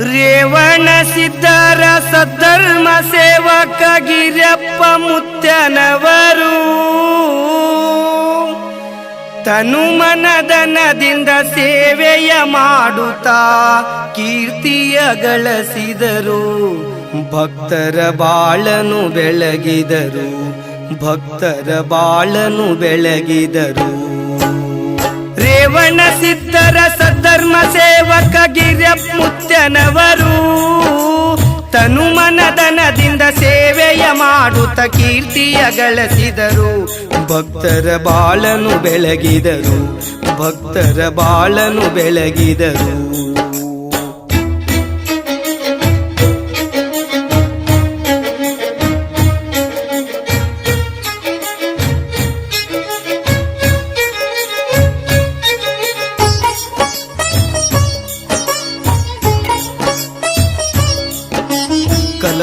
ರೇವಣ ಸಿದ್ಧರ ಸದ್ಧರ್ಮ ಸೇವಕ ಗಿರಪ್ಪ ಮುತ್ಯನವರು. ತನು ಮನದನದಿಂದ ಸೇವೆಯ ಮಾಡುತ್ತಾ ಕೀರ್ತಿಯ ಗಳಿಸಿದರು ಭಕ್ತರ ಬಾಳನು ಬೆಳಗಿದರು. ಭಕ್ತರ ಬಾಳನು ಬೆಳಗಿದರು. ರೇವಣ ಸಿದ್ಧರ ಸದ್ಧರ್ಮ ಸೇವಕ ಗಿರ್ಯ ಮುತ್ಯನವರು. ತನು ಮನದನದಿಂದ ಸೇವೆಯ ಮಾಡುತ್ತ ಕೀರ್ತಿಯ ಗಳಿಸಿದರು. ಭಕ್ತರ ಬಾಳನು ಬೆಳಗಿದರು. ಭಕ್ತರ ಬಾಳನು ಬೆಳಗಿದರು.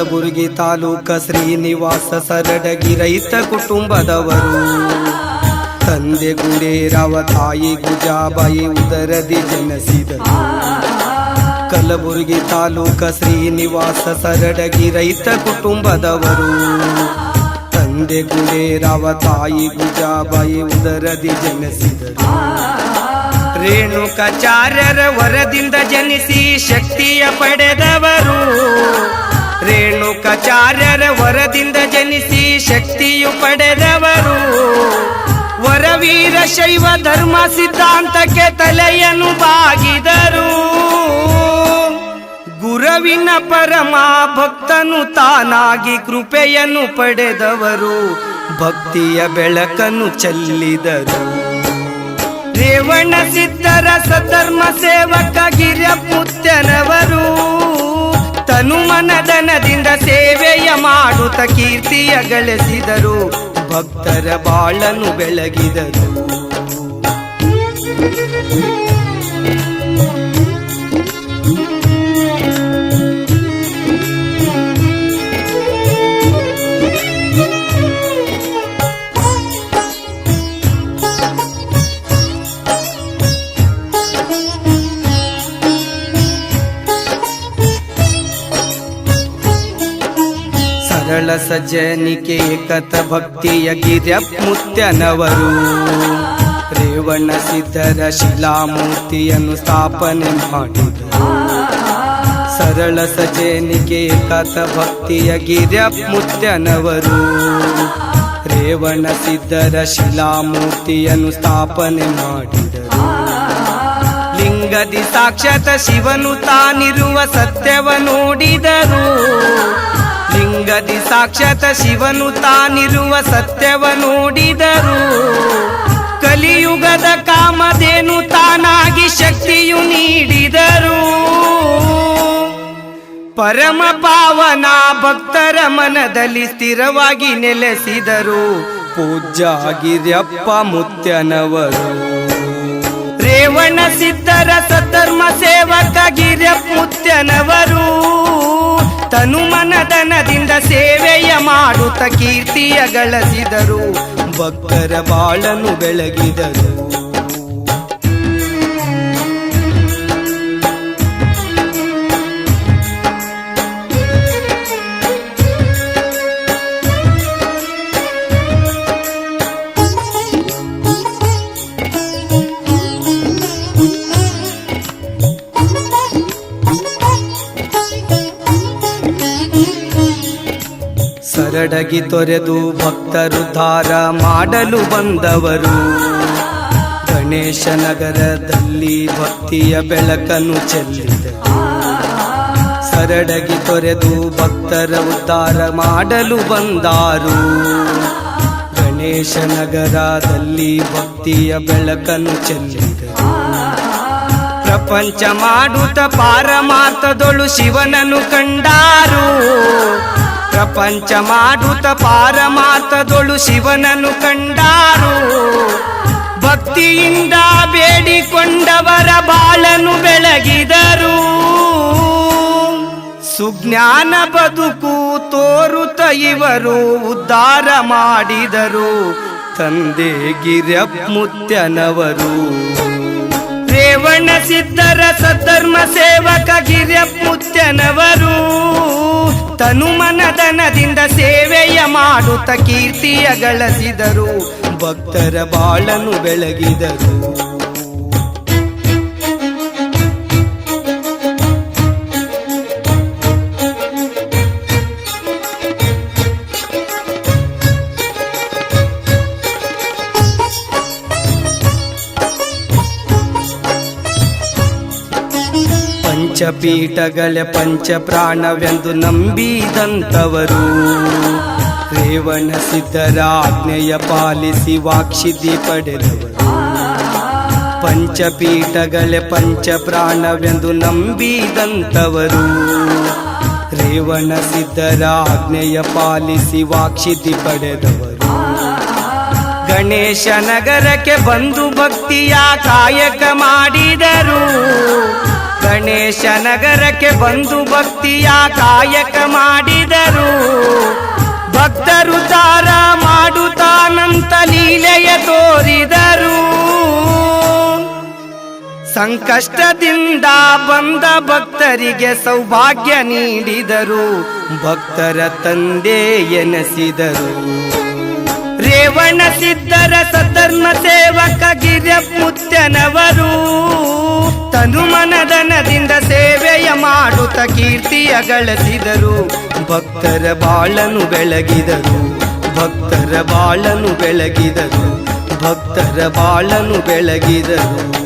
ಕಲಬುರಗಿ ತಾಲೂಕ ಶ್ರೀನಿವಾಸ ಸರಡಗಿ ರೈತ ಕುಟುಂಬದವರು. ತಂದೆ ಗುಡೇರವ, ತಾಯಿ ಗುಜಾಬಾಯಿ ಉದರದಿ ಜನಿಸಿದರು. ಕಲಬುರಗಿ ತಾಲೂಕ ಶ್ರೀನಿವಾಸ ಸರಡಗಿ ರೈತ ಕುಟುಂಬದವರು. ತಂದೆ ಗುಡೇರವ, ತಾಯಿ ಗುಜಾಬಾಯಿ ಉದರದಿ ಜನಿಸಿದರು. ರೇಣುಕಾಚಾರ್ಯರ ವರದಿಂದ ಜನಿಸಿ ಶಕ್ತಿಯ ಪಡೆದವರು. ರೇಣುಕಾಚಾರ್ಯರ ವರದಿಂದ ಜನಿಸಿ ಶಕ್ತಿಯು ಪಡೆದವರು. ವರವೀರ ಶೈವ ಧರ್ಮ ಸಿದ್ಧಾಂತಕ್ಕೆ ತಲೆಯನ್ನು ಬಾಗಿದರು. ಗುರವಿನ ಪರಮ ಭಕ್ತನು ತಾನಾಗಿ ಕೃಪೆಯನ್ನು ಪಡೆದವರು. ಭಕ್ತಿಯ ಬೆಳಕನ್ನು ಚೆಲ್ಲಿದರು. ರೇವಣ ಸಿದ್ಧರ ಸಧರ್ಮ ಸೇವಕ ಗಿರ್ಯಪುತ್ತನವರು ತನು ಮನದನದಿಂದ ಸೇವೆಯ ಮಾಡುತ್ತ ಕೀರ್ತಿಯ ಗಳಿಸಿದರು. ಭಕ್ತರ ಬಾಳನು ಬೆಳಗಿದರು. ಸರಳ ಸಜ್ಜನಿಕೆ ಏಕತ ಭಕ್ತಿಯ ಗಿರ್ಯಮುತ್ಯನವರು ರೇವಣ ಸಿದ್ಧರ ಶಿಲಾಮೂರ್ತಿಯನ್ನು ಸ್ಥಾಪನೆ ಮಾಡಿದರು. ಸರಳ ಸಜನಿಕೆ ಏಕತ ಭಕ್ತಿಯ ಗಿರ್ಯಮುತ್ಯನವರು ರೇವಣ ಸಿದ್ಧರ ಶಿಲಾಮೂರ್ತಿಯನ್ನು ಸ್ಥಾಪನೆ ಮಾಡಿದರು. ಲಿಂಗದಿ ಸಾಕ್ಷಾತ್ ಶಿವನು ತಾನಿರುವ ಸತ್ಯವ ನೋಡಿದರು. ಲಿಂಗದಿ ಸಾಕ್ಷಾತ್ ಶಿವನು ತಾನಿರುವ ಸತ್ಯವ ನೋಡಿದರು. ಕಲಿಯುಗದ ಕಾಮದೇನು ತಾನಾಗಿ ಶಕ್ತಿಯು ನೀಡಿದರು. ಪರಮ ಪಾವನ ಭಕ್ತರ ಮನದಲ್ಲಿ ಸ್ಥಿರವಾಗಿ ನೆಲೆಸಿದರು. ಪೂಜ್ಯಾಗಿರ್ಯಪ್ಪ ಮುತ್ಯನವರು. ರೇವಣ ಸಿದ್ಧರ ಸಧರ್ಮ ಸೇವಕ ಗಿರ್ಯಪ್ಪ ಮುತ್ಯನವರು. ತನು ಮನದನದಿಂದ ಸೇವೆಯ ಮಾಡುತ್ತ ಕೀರ್ತಿಯ ಗಳಿಸಿದರು. ಭಕ್ತರ ಬಾಳನು ಬೆಳಗಿದರು. ಸರಡಗಿ ತೊರೆದು ಭಕ್ತರು ಧಾರ ಮಾಡಲು ಬಂದವರು. ಗಣೇಶ ನಗರದಲ್ಲಿ ಭಕ್ತಿಯ ಬೆಳಕನ್ನು ಚೆಲ್ಲಿದರು. ಸರಡಗಿ ತೊರೆದು ಭಕ್ತರ ಉದ್ಧಾರ ಮಾಡಲು ಬಂದಾರು. ಗಣೇಶ ನಗರದಲ್ಲಿ ಭಕ್ತಿಯ ಬೆಳಕನ್ನು ಚೆಲ್ಲಿದರು. ಪ್ರಪಂಚ ಮಾಡುತ್ತ ಪಾರಮಾರ್ಥದೊಳು ಶಿವನನ್ನು ಕಂಡಾರು. ಪ್ರಪಂಚ ಮಾಡುತ್ತ ಪಾರಮಾರ್ಥದೊಳು ಶಿವನನ್ನು ಕಂಡಾರು. ಭಕ್ತಿಯಿಂದ ಬೇಡಿಕೊಂಡವರ ಬಾಳನು ಬೆಳಗಿದರು. ಸುಜ್ಞಾನ ಬದುಕು ತೋರುತ್ತ ಇವರು ಉದ್ಧಾರ ಮಾಡಿದರು. ತಂದೆ ಗಿರ್ಯಪ್ಮುತ್ಯನವರು. ರೇವಣ ಸಿದ್ಧರ ಸದ್ಧರ್ಮ ಸೇವಕ ಗಿರ್ಯಪ್ಪುತ್ಯನವರು ತನುಮನದನದಿಂದ ಸೇವೆಯ ಮಾಡುತ್ತ ಕೀರ್ತಿಯ ಗಳಿಸಿದರು. ಭಕ್ತರ ಬಾಳನು ಬೆಳಗಿದರು. ಪಂಚಪೀಠಗಳ ಪಂಚ ಪ್ರಾಣವೆಂದು ನಂಬಿದಂತವರು ರೇವಣ ಸಿದ್ಧರ ಆಜ್ಞೆಯ ಪಾಲಿಸಿ ವಾಕ್ಷಿದಿ ಪಡೆದವರು. ಪಂಚಪೀಠಗಳ ಪಂಚ ಪ್ರಾಣವೆಂದು ನಂಬಿದಂತವರು ರೇವಣ ಸಿದ್ಧರ ಆಜ್ಞೆಯ ಪಾಲಿಸಿ ವಾಕ್ಷಿದಿ ಪಡೆದವರು. ಗಣೇಶ ನಗರಕ್ಕೆ ಬಂದು ಭಕ್ತಿಯ ಕಾಯಕ ಮಾಡಿದರು. ಗಣೇಶ ನಗರಕ್ಕೆ ಬಂದು ಭಕ್ತಿಯ ಕಾಯಕ ಮಾಡಿದರು. ಭಕ್ತರು ತಾರ ಮಾಡುತ್ತಾನಂತ ಲೀಲೆಯ ತೋರಿದರು. ಸಂಕಷ್ಟದಿಂದ ಬಂದ ಭಕ್ತರಿಗೆ ಸೌಭಾಗ್ಯ ನೀಡಿದರು. ಭಕ್ತರ ತಂದೆ ಎನಿಸಿದರು. ರೇವಣ ಸಿದ್ಧರ ಸಧರ್ಮ ಸೇವಕ ಗಿರ್ಯಪ್ಪುತ್ಯನವರು ತನುಮನದನದಿಂದ ಸೇವೆಯ ಮಾಡುತ್ತ ಕೀರ್ತಿಯ ಗಳಿಸಿದರು. ಭಕ್ತರ ಬಾಳನು ಬೆಳಗಿದರು. ಭಕ್ತರ ಬಾಳನು ಬೆಳಗಿದರು. ಭಕ್ತರ ಬಾಳನು ಬೆಳಗಿದರು.